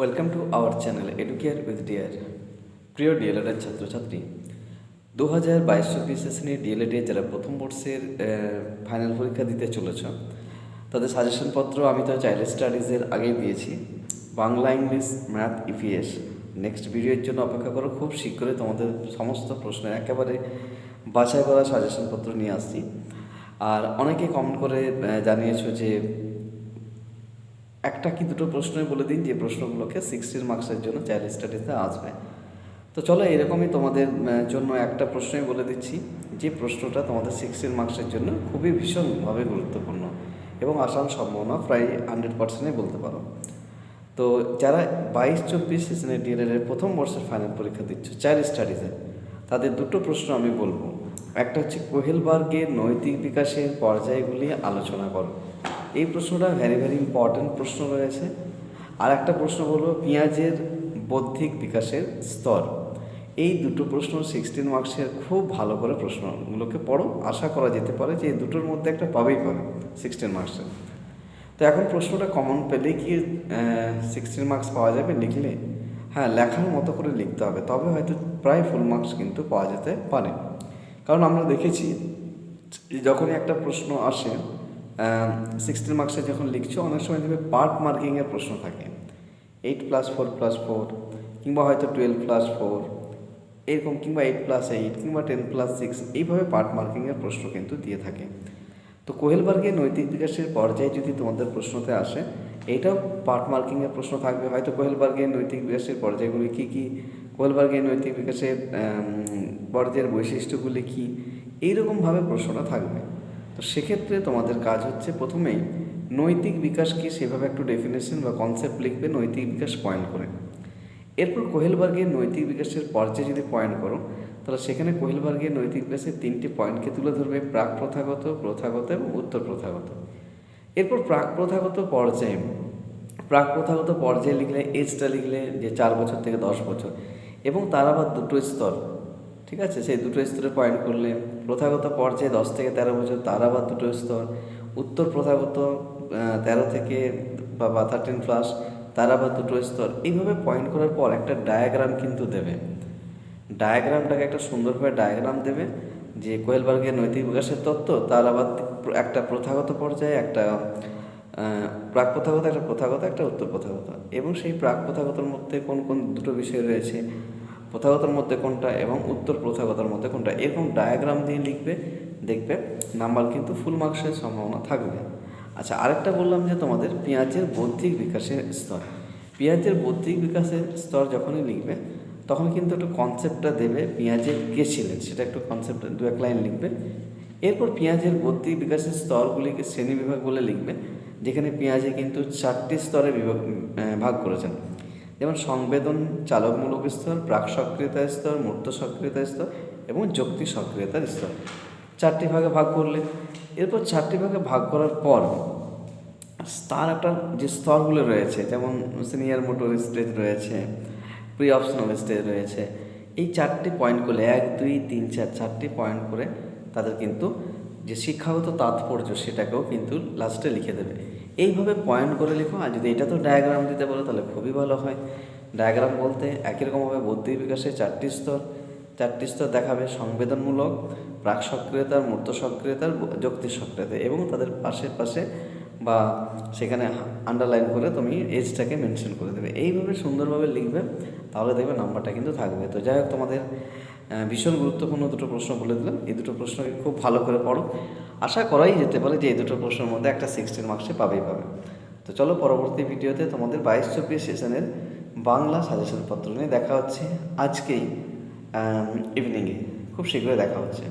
Welcome to our channel Educare with dear প্রিয় ডিএলএডের ছাত্রছাত্রী দু হাজার বাইশ চব্বিশ সেশনে ডিএলএডে যারা প্রথম বর্ষের ফাইনাল পরীক্ষা দিতে চলেছ, তাদের সাজেশনপত্র আমি তো চাইল্ড স্টাডিজের আগেই দিয়েছি। Bangla, English math EPS next ভিডিওর জন্য অপেক্ষা করো, খুব শীঘ্রই তোমাদের সমস্ত প্রশ্নের একেবারে বাছাই করা সাজেশনপত্র নিয়ে আসছি। আর অনেকে কমেন্ট করে জানিয়েছো যে একটা কি দুটো প্রশ্নই বলে দিন যে প্রশ্নগুলোকে সিক্সটির মার্কসের জন্য চাইল্ড স্টাডিতে আসবে। তো চলো এরকমই তোমাদের জন্য একটা প্রশ্নই বলে দিচ্ছি, যে প্রশ্নটা তোমাদের সিক্সটির মার্কসের জন্য খুবই ভীষণভাবে গুরুত্বপূর্ণ এবং আসার সম্ভাবনা প্রায় হান্ড্রেড পার্সেন্টই বলতে পারো। তো যারা বাইশ, চব্বিশ সেশনে ডিএলএড এর প্রথম বর্ষের ফাইনাল পরীক্ষা দিচ্ছ চাইল্ড স্টাডিজে তাদের দুটো প্রশ্ন আমি বলব। একটা হচ্ছে কোহেলবার্গের নৈতিক বিকাশের পর্যায়গুলি আলোচনা করো। এই প্রশ্নটা ভেরি ভেরি ইম্পর্ট্যান্ট প্রশ্ন রয়েছে। আর একটা প্রশ্ন বলব পেঁয়াজের বৌদ্ধিক বিকাশের স্তর। এই দুটো প্রশ্ন সিক্সটিন মার্কসের খুব ভালো করে প্রশ্নগুলোকে পড়ো। আশা করা যেতে পারে যে এই দুটোর মধ্যে একটা পাবেই পাবে সিক্সটিন মার্কসের তো এখন প্রশ্নটা কমন পেলে কি সিক্সটিন মার্কস পাওয়া যাবে লিখলে? হ্যাঁ লেখার মতো করে লিখতে হবে, তবে হয়তো প্রায় ফুল মার্কস কিন্তু পাওয়া যেতে পারে। কারণ আমরা দেখেছি যখনই একটা প্রশ্ন আসে সিক্সটিন মার্কসে যখন লিখছো, অনেক সময় দেখবে পার্ট মার্কিংয়ের প্রশ্ন থাকে। Eight plus four plus four কিংবা হয়তো টুয়েলভ প্লাস ফোর এরকম কিংবা এইট প্লাস এইট কিংবা টেন প্লাস সিক্স এইভাবে পার্ট মার্কিংয়ের প্রশ্ন কিন্তু দিয়ে থাকে। তো কোহেলবার্গের নৈতিক বিকাশের পর্যায়ে যদি তোমাদের প্রশ্নতে আসে এইটাও পার্ট মার্কিংয়ের প্রশ্ন থাকবে। হয়তো কোহেলবার্গের নৈতিক বিকাশের পর্যায়গুলি কী কী? কোহেলবার্গের নৈতিক বিকাশের পর্যায়ের বৈশিষ্ট্যগুলি কী? এইরকমভাবে প্রশ্নটা থাকবে। তো সেক্ষেত্রে তোমাদের কাজ হচ্ছে প্রথমেই নৈতিক বিকাশ কি সেভাবে একটু ডেফিনেশন বা কনসেপ্ট লিখবে, নৈতিক বিকাশ পয়েন্ট করে। এরপর কোহেলবার্গের নৈতিক বিকাশের পর্যায়ে যদি পয়েন্ট করো, তাহলে সেখানে কোহেলবার্গের নৈতিক বিকাশের তিনটি পয়েন্টকে তুলে ধরবে, প্রাক প্রথাগত প্রথাগত এবং উত্তর প্রথাগত। এরপর প্রাক প্রথাগত পর্যায়ে, প্রাক প্রথাগত পর্যায়ে লিখলে এজটা লিখলে যে চার বছর থেকে দশ বছর এবং তার আবার দুটো স্তর। ঠিক আছে? সেই দুটো স্তরে পয়েন্ট করলে প্রথাগত পর্যায়ে দশ থেকে তেরো বছর তার আবার দুটো স্তর, উত্তর প্রথাগত তেরো থেকে বা থার্টিন প্লাস তার আবার দুটো স্তর। এইভাবে পয়েন্ট করার পর একটা ডায়াগ্রাম কিন্তু দেবে। ডায়াগ্রামটাকে একটা সুন্দরভাবে ডায়াগ্রাম দেবে যে কোয়েলবার্গের নৈতিক বিকাশের তত্ত্ব, তার আবার একটা প্রথাগত পর্যায়ে, একটা প্রাক প্রথাগত, একটা প্রথাগত, একটা উত্তর প্রথাগত। এবং সেই প্রাক প্রথাগতর মধ্যে কোন কোন দুটো বিষয় রয়েছে? প্রথাগতর মধ্যে কোনটা এবং উত্তর প্রথাগতর মধ্যে কোনটা, এরকম ডায়াগ্রাম দিয়ে লিখবে, দেখবে নাম্বার কিন্তু ফুল মার্কসের সম্ভাবনা থাকবে। আচ্ছা আরেকটা বললাম যে তোমাদের পেঁয়াজের বৌদ্ধিক বিকাশের স্তর। পেঁয়াজের বৌদ্ধিক বিকাশের স্তর যখনই লিখবে, তখন কিন্তু একটু কনসেপ্টটা দেবে পেঁয়াজের কে ছিলেন সেটা একটু কনসেপ্ট দু এক লাইন লিখবে। এরপর পেঁয়াজের বৌদ্ধিক বিকাশের স্তরগুলিকে শ্রেণি বিভাগ বলে লিখবে, যেখানে পেঁয়াজে কিন্তু চারটি স্তরে বিভাগ ভাগ করেছেন। যেমন সংবেদন, চালকমূলক স্তর, প্রাক সক্রিয়তা স্তর, মূর্ত সক্রিয়তা স্তর এবং যুক্তি সক্রিয়তার স্তর। চারটি ভাগে ভাগ করলে। এরপর চারটি ভাগে ভাগ করার পর তার একটা যে স্তরগুলো রয়েছে, যেমন সিনিয়র মোটর স্টেজ রয়েছে প্রি অপশনাল স্টেজ রয়েছে, এই চারটি পয়েন্ট করলে এক, দুই, তিন, চার, চারটি পয়েন্ট করে তাদের কিন্তু যে শিক্ষাগত তাৎপর্য সেটাকেও কিন্তু লাস্টে লিখে দেবে। এইভাবে পয়েন্ট করে লিখো, আর যদি এটা তো ডায়াগ্রাম দিতে বলো, তাহলে খুবই ভালো হয়। ডায়াগ্রাম বলতে একই রকমভাবে বুদ্ধি বিকাশের চারটি স্তর চারটি স্তর দেখাবে সংবেদনমূলক প্রাক সক্রিয়তার মূর্ত সক্রিয়তার যুক্তি সক্রিয়তা এবং তাদের পাশের পাশে বা সেখানে আন্ডারলাইন করে তুমি এজটাকে মেনশন করে দেবে। এইভাবে সুন্দরভাবে লিখবে, তাহলে দেখবে নাম্বারটা কিন্তু থাকবে। তো যাই হোক তোমাদের ভীষণ গুরুত্বপূর্ণ দুটো প্রশ্ন বলে দিলাম। এই দুটো প্রশ্নকে খুব ভালো করে পড়ো। আশা করাই যেতে পারে যে এই দুটো প্রশ্নের মধ্যে একটা সিক্সটিন মার্কসে পাবেই পাবে। তো চলো পরবর্তী ভিডিওতে তোমাদের বাইশ চব্বিশ সেশনের বাংলা সাজেশন পত্র নিয়ে দেখা হচ্ছে আজকেই ইভিনিংয়ে খুব শীঘ্রই দেখা হচ্ছে।